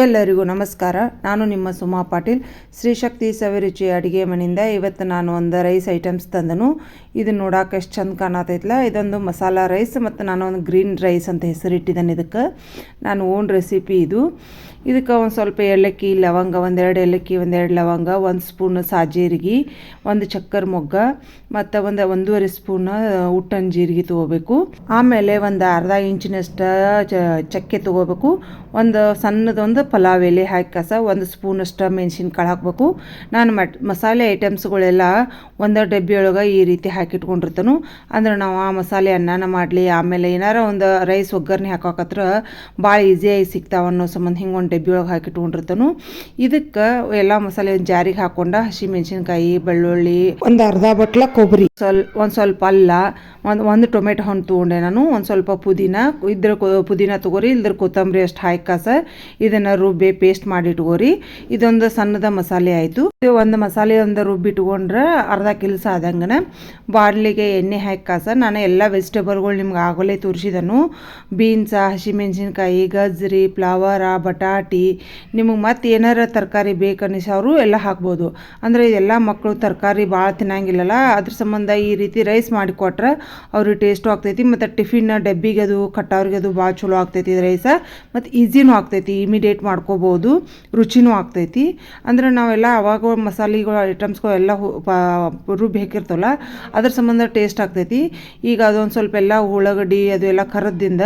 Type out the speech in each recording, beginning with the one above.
ಎಲ್ಲರಿಗೂ ನಮಸ್ಕಾರ. ನಾನು ನಿಮ್ಮ ಸುಮಾ ಪಾಟೀಲ್. ಶ್ರೀಶಕ್ತಿ ಸವಿರುಚಿ ಅಡುಗೆ ಮನೆಯಿಂದ ಇವತ್ತು ನಾನು ಒಂದು ರೈಸ್ ಐಟಮ್ಸ್ ತಂದನು. ಇದು ನೋಡೋಕೆ ಎಷ್ಟು ಚಂದ ಕಾಣತೈತಲ್ಲ ಇದೊಂದು ಮಸಾಲ ರೈಸ್ ಮತ್ತು ನಾನು ಒಂದು ಗ್ರೀನ್ ರೈಸ್ ಅಂತ ಹೆಸರಿಟ್ಟಿದ್ದೇನೆ ಇದಕ್ಕೆ. ನಾನು ಓನ್ ರೆಸಿಪಿ ಇದು. ಇದಕ್ಕೆ ಒಂದು ಸ್ವಲ್ಪ ಏಲಕ್ಕಿ, ಲವಂಗ ಒಂದೆರಡು ಏಲಕ್ಕಿ ಒಂದೆರಡು ಲವಂಗ, ಒಂದು ಸ್ಪೂನ್ ಸಾಜೀರಿಗೆ, ಒಂದು ಚಕ್ಕರ್ ಮೊಗ್ಗ ಮತ್ತು ಒಂದು ಒಂದೂವರೆ ಸ್ಪೂನ್ ಉಟ್ಟನ್ ಜೀರಿಗೆ ತೊಗೋಬೇಕು. ಆಮೇಲೆ ಒಂದು ಅರ್ಧ ಇಂಚಿನಷ್ಟು ಚಕ್ಕೆ ತೊಗೋಬೇಕು. ಒಂದು ಸಣ್ಣದೊಂದು ಪಲಾವ್ ಎಲೆ ಹಾಕಿ ಕಸ ಒಂದು ಸ್ಪೂನಷ್ಟು ಮೆಣಸಿನ್ಕಾಳು ಹಾಕಬೇಕು. ನಾನು ಮಟ್ ಮಸಾಲೆ ಐಟಮ್ಸ್ಗಳೆಲ್ಲ ಒಂದು ಡಬ್ಬಿಯೊಳಗೆ ಈ ರೀತಿ ಹಾಕಿಟ್ಕೊಂಡಿರ್ತಾನು. ಅಂದ್ರೆ ನಾವು ಆ ಮಸಾಲೆ ಅನ್ನನ ಮಾಡಲಿ ಆಮೇಲೆ ಏನಾರ ಒಂದು ರೈಸ್ ಒಗ್ಗರಣೆ ಹಾಕೋಕತ್ರ ಭಾಳ ಈಸಿಯಾಗಿ ಸಿಗ್ತಾವ ಅನ್ನೋ ಸಂಬಂಧ ಹಿಂಗೆ ಒಂದು ಡಬ್ಬಿ ಒಳಗೆ ಹಾಕಿಟ್ಕೊಂಡಿರ್ತಾನು. ಇದಕ್ಕೆ ಎಲ್ಲ ಮಸಾಲೆ ಒಂದು ಜಾರಿಗೆ ಹಾಕೊಂಡ ಹಸಿ ಮೆಣಸಿನ್ಕಾಯಿ ಬೆಳ್ಳುಳ್ಳಿ ಒಂದು ಅರ್ಧ ಬಟ್ಲ ಕೊಬ್ಬರಿ ಸ್ವಲ್ಪ ಒಂದು ಸ್ವಲ್ಪ ಅಲ್ಲ ಒಂದು ಒಂದು ಟೊಮೆಟೊ ಹಣ್ಣು ತೊಗೊಂಡೆ ನಾನು. ಒಂದು ಸ್ವಲ್ಪ ಪುದೀನ ಇದ್ರ ಪುದೀನ ತೊಗೋರಿ ಇಲ್ದ್ರ ಕೊತ್ತಂಬರಿ ಅಷ್ಟು ಹಾಕಿ ಕಾಸ. ಇದನ್ನು ರುಬ್ಬಿ ಪೇಸ್ಟ್ ಮಾಡಿ ಇಟ್ಕೋರಿ. ಇದೊಂದು ಸಣ್ಣದ ಮಸಾಲೆ ಆಯಿತು. ಒಂದು ಮಸಾಲೆ ಒಂದು ರುಬ್ಬಿ ಇಟ್ಕೊಂಡ್ರೆ ಅರ್ಧ ಕೆಲಸ ಆದಂಗನ ಬಾಡ್ಲಿಗೆ ಎಣ್ಣೆ ಹಾಕಿ ಕಾಸ. ನಾನು ಎಲ್ಲ ವೆಜಿಟೇಬಲ್ಗಳು ನಿಮ್ಗೆ ಆಗಲೇ ತೋರಿಸಿದನು. ಬೀನ್ಸ ಹಸಿಮೆಣಸಿನ್ಕಾಯಿ, ಗಜ್ರಿ ಫ್ಲವರ ಬಟಾಟಿ. ನಿಮಗೆ ಮತ್ತೆ ಏನಾರ ತರಕಾರಿ ಬೇಕನ್ನಿಸೋರು ಎಲ್ಲ ಹಾಕ್ಬೋದು. ಅಂದರೆ ಎಲ್ಲ ಮಕ್ಕಳು ತರಕಾರಿ ಭಾಳ ತಿನ್ನಂಗಿಲ್ಲಲ್ಲ, ಅದ್ರ ಸಂಬಂಧ ಈ ರೀತಿ ರೈಸ್ ಮಾಡಿಕೊಟ್ರೆ ಅವ್ರಿಗೆ ಟೇಸ್ಟು ಆಗ್ತೈತಿ. ಮತ್ತು ಟಿಫಿನ್ ಡಬ್ಬಿಗೆ ಅದು, ಕಟ್ಟೋರಿಗೆ ಅದು ಭಾಳ ಚಲೋ ಆಗ್ತೈತಿ ರೈಸ ಮತ್ತು ಈಸಿನೂ ಆಗ್ತೈತಿ ಇಮಿಡಿಯೇಟ್ ಮಾಡ್ಕೋಬೋದು, ರುಚಿನೂ ಆಗ್ತೈತಿ. ಅಂದ್ರೆ ನಾವೆಲ್ಲ ಅವಾಗ ಮಸಾಲೆಗಳು ಐಟಮ್ಸ್ಗಳು ಎಲ್ಲ ರುಬ್ಬಿ ಹಾಕಿರ್ತವಲ್ಲ ಅದ್ರ ಸಂಬಂಧ ಟೇಸ್ಟ್ ಆಗ್ತೈತಿ. ಈಗ ಅದೊಂದು ಸ್ವಲ್ಪ ಎಲ್ಲ ಉಳ್ಳಾಗಡ್ಡಿ, ಅದು ಎಲ್ಲ ಕರದಿಂದ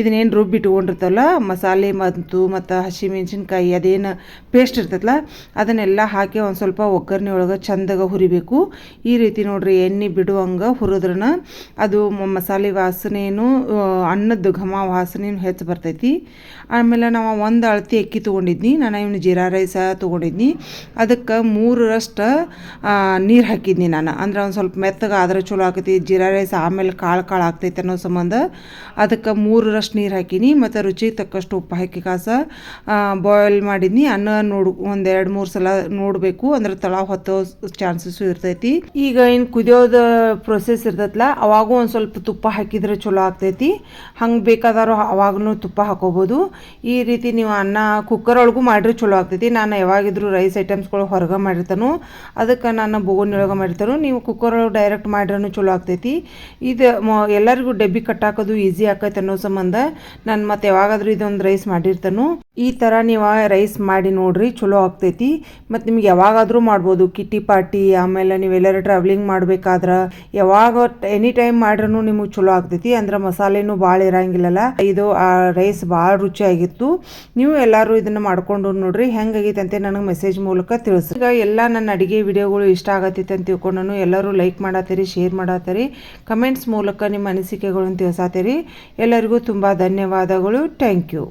ಇದನ್ನೇನು ರುಬ್ಬಿ ಇಟ್ಕೊಂಡಿರ್ತವಲ್ಲ ಮಸಾಲೆ ಮತ್ತು ಮತ್ತು ಹಸಿಮೆಣ್ಸಿನ್ಕಾಯಿ, ಅದೇನು ಪೇಸ್ಟ್ ಇರ್ತೈತಲ್ಲ ಅದನ್ನೆಲ್ಲ ಹಾಕಿ ಒಂದು ಸ್ವಲ್ಪ ಒಗ್ಗರಣೆ ಒಳಗೆ ಚಂದಾಗ ಹುರಿಬೇಕು. ಈ ರೀತಿ ನೋಡ್ರಿ, ಎಣ್ಣೆ ಬಿಡುವಂಗೆ ಹುರಿದ್ರನ ಅದು ಮಸಾಲೆ ವಾಸನೆಯೂ ಅನ್ನದ ಘಮ ವಾಸನೆಯೂ ಹೆಚ್ಚು ಬರ್ತೈತಿ. ಆಮೇಲೆ ನಾವು ಒಂದು ಅಳತಿ ಅಕ್ಕಿ ತೊಗೊಂಡಿದ್ನಿ ನಾನು ಇವನು ಜೀರಾ ರೈಸ ತೊಗೊಂಡಿದ್ನಿ. ಅದಕ್ಕೆ ಮೂರರಷ್ಟು ನೀರು ಹಾಕಿದ್ನಿ ನಾನು. ಅಂದ್ರೆ ಒಂದು ಸ್ವಲ್ಪ ಮೆತ್ತಗೆ ಆದ್ರೆ ಚಲೋ ಆಕೈತಿ. ಜೀರಾ ರೈಸ್ ಆಮೇಲೆ ಕಾಳು ಕಾಳು ಆಗ್ತೈತೆ ಅನ್ನೋ ಸಂಬಂಧ ಅದಕ್ಕೆ ಮೂರರಷ್ಟು ನೀರು ಹಾಕಿನಿ. ಮತ್ತು ರುಚಿಗೆ ತಕ್ಕಷ್ಟು ಉಪ್ಪು ಹಾಕಿ ಕಾಸ ಬಾಯ್ಲ್ ಮಾಡಿದ್ನಿ. ಅನ್ನ ನೋಡು, ಒಂದು ಮೂರು ಸಲ ನೋಡಬೇಕು. ಅಂದ್ರೆ ತಳ ಹೊತ್ತೋ ಚಾನ್ಸಸ್ಸು ಇರ್ತೈತಿ. ಈಗ ಏನು ಕುದಿಯೋದು ಪ್ರೊಸೆಸ್ ಇರ್ತೈತಲ್ಲ ಅವಾಗೂ ಒಂದು ಸ್ವಲ್ಪ ತುಪ್ಪ ಹಾಕಿದ್ರೆ ಚಲೋ ಆಗ್ತೈತಿ. ಹಂಗೆ ಬೇಕಾದರೂ ಅವಾಗೂ ತುಪ್ಪ ಹಾಕೋಬೋದು. ಈ ರೀತಿ ನೀವು ಅನ್ನ ಕುಕ್ಕರ್ ಒಳಗೂ ಮಾಡಿರಿ ಚಲೋ ಆಗ್ತೈತಿ. ನಾನು ಯಾವಾಗಿದ್ರು ರೈಸ್ ಐಟಮ್ಸ್ಗಳು ಹೊರಗೆ ಮಾಡಿರ್ತಾನೋ, ಅದಕ್ಕೆ ನಾನು ಒಳಗೆ ಮಾಡಿರ್ತಾನೋ, ನೀವು ಕುಕ್ಕರ್ ಒಳಗೆ ಡೈರೆಕ್ಟ್ ಮಾಡಿರೋನು ಚಲೋ ಆಗ್ತೈತಿ. ಇದು ಮ- ಎಲ್ಲರಿಗೂ ಡಬ್ಬಿ ಕಟ್ಟಾಕೋದು ಈಸಿ ಆಕೈತೆ ಅನ್ನೋ ಸಂಬಂಧ, ನಾನು ಮತ್ತು ಯಾವಾಗಾದ್ರೂ ಇದೊಂದು ರೈಸ್ ಮಾಡಿರ್ತಾನು. ಈ ಥರ ನೀವು ರೈಸ್ ಮಾಡಿ ನೋಡ್ರಿ, ಚಲೋ ಆಗ್ತೈತಿ. ಮತ್ತು ನಿಮ್ಗೆ ಯಾವಾಗಾದರೂ ಮಾಡ್ಬೋದು, ಕಿಟ್ಟಿ ಪಾರ್ಟಿ, ಆಮೇಲೆ ನೀವೆಲ್ಲರೂ ಟ್ರಾವೆಲಿಂಗ್ ಮಾಡಬೇಕಾದ್ರೆ ಯಾವಾಗ ಎನಿ ಟೈಮ್ ಮಾಡ್ರೂ ನಿಮಗೆ ಚಲೋ ಆಗ್ತೈತಿ. ಅಂದ್ರೆ ಮಸಾಲೆನೂ ಭಾಳ ಇರಂಗಿಲ್ಲಲ್ಲ. ಇದು ಆ ರೈಸ್ ಭಾಳ ರುಚಿಯಾಗಿತ್ತು ನೀವು ಎಲ್ಲರೂ ಇದನ್ನು ಮಾಡ್ಕೊಂಡು ನೋಡ್ರಿ ಹೆಂಗಾಗೈತೆ ಅಂತ ನನಗೆ ಮೆಸೇಜ್ ಮೂಲಕ ತಿಳಿಸ್ರಿ. ಈಗ ಎಲ್ಲ ನನ್ನ ಅಡುಗೆ ವಿಡಿಯೋಗಳು ಇಷ್ಟ ಆಗತ್ತೈತೆ ಅಂತ ತಿಳ್ಕೊಂಡು ಎಲ್ಲರೂ ಲೈಕ್ ಮಾಡತ್ತೀರಿ ಶೇರ್ ಮಾಡತ್ತೀರಿ ಕಮೆಂಟ್ಸ್ ಮೂಲಕ ನಿಮ್ಮ ಅನಿಸಿಕೆಗಳನ್ನು ತಿಳಿಸತ್ತೀರಿ ಎಲ್ಲರಿಗೂ ತುಂಬ ಧನ್ಯವಾದಗಳು. Thank you